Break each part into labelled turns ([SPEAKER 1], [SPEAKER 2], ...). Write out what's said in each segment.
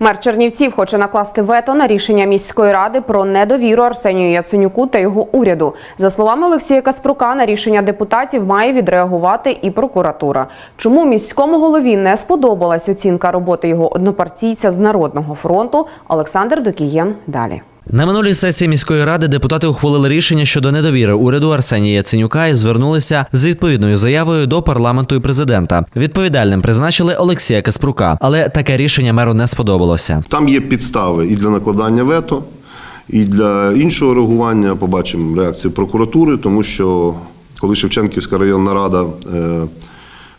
[SPEAKER 1] Мер Чернівців хоче накласти вето на рішення міської ради про недовіру Арсенію Яценюку та його уряду. За словами Олексія Каспрука, на рішення депутатів має відреагувати і прокуратура. Чому міському голові не сподобалась оцінка роботи його однопартійця з Народного фронту? Олександр Докієн далі.
[SPEAKER 2] На минулій сесії міської ради депутати ухвалили рішення щодо недовіри уряду Арсенія Яценюка і звернулися з відповідною заявою до парламенту і президента. Відповідальним призначили Олексія Каспрука, але таке рішення меру не сподобалося.
[SPEAKER 3] Там є підстави і для накладання вето, і для іншого реагування. Побачимо реакцію прокуратури, тому що коли Шевченківська районна рада е,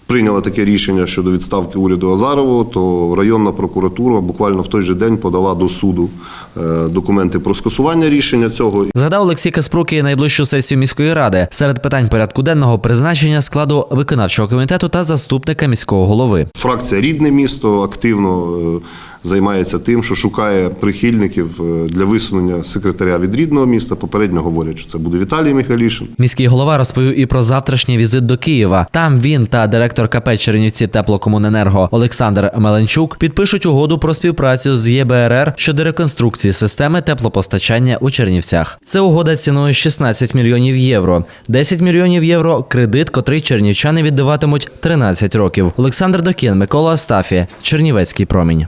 [SPEAKER 3] прийняла таке рішення щодо відставки уряду Азарового, то районна прокуратура буквально в той же день подала до суду е, документи про скасування рішення цього.
[SPEAKER 2] Згадав Олексій Каспрук і найближчу сесію міської ради серед питань порядку денного призначення складу виконавчого комітету та заступника міського голови.
[SPEAKER 3] Фракція Рідне місто активно е, займається тим, що шукає прихильників е, для висунення секретаря від рідного міста. Попередньо говорять, що це буде Віталій Михайлішин.
[SPEAKER 2] Міський голова розповів і про завтрашній візит до Києва. Там він та директор КП Чернівці теплокомуненерго Олександр Меленчук підпишуть угоду про співпрацю з ЄБРР щодо реконструкції системи теплопостачання у Чернівцях. Це угода ціною 16 мільйонів євро. 10 мільйонів євро кредит, котрий чернівчани віддаватимуть 13 років. Олександр Докін, Микола Остафі, Чернівецький промінь.